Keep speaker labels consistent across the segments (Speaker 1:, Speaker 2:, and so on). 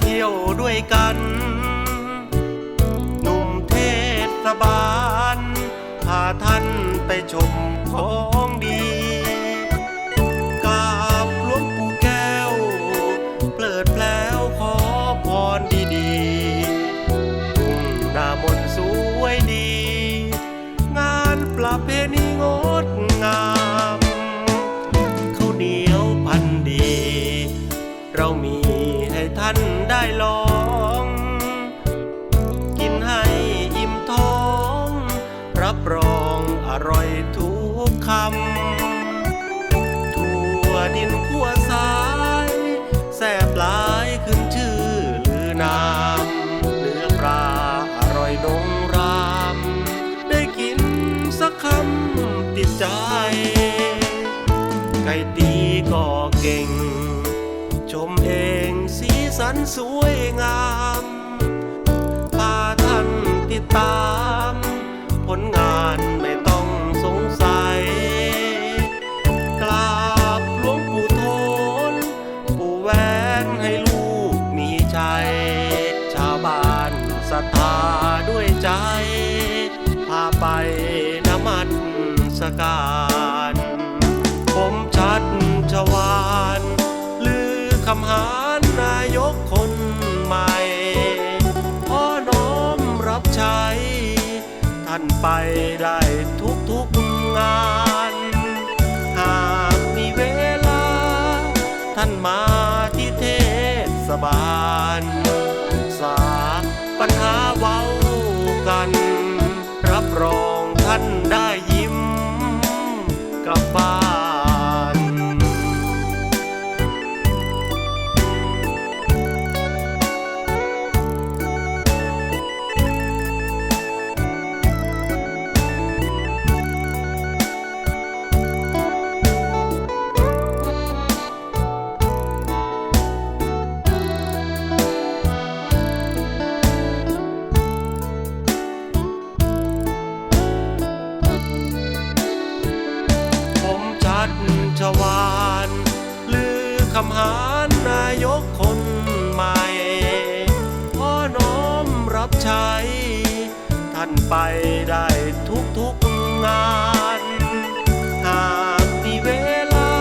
Speaker 1: เที่ยวด้วยกัน หนุ่มเทศบาลพาท่านไปชมของ คำทั่วดินขั้วสายแซ่บหลายขึ้นชื่อลือนามเนื้อปลาอร่อยนงราม ได้กินสักคำติดใจ ไก่ตีก็เก่ง ชมเองสีสันสวยงามพาท่านติดตามผลงาน ใจ พาไปนมัสการ ผมชัดชวานลือคำหารนายกคนใหม่พ่อน้อมรับใช้ ท่านไปได้ทุกทุกงาน หากมีเวลา ท่านมาที่เทศบาลามหานายกคนใหม่พ่อน้อมรับใช้ ท่านไปได้ทุกทุกงาน หากมีเวลา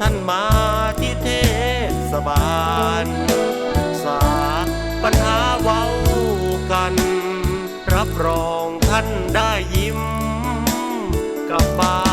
Speaker 1: ท่านมาที่เทศบาล สาปัญหาเว้ากัน รับรองท่านได้ยิ้มกับบ้า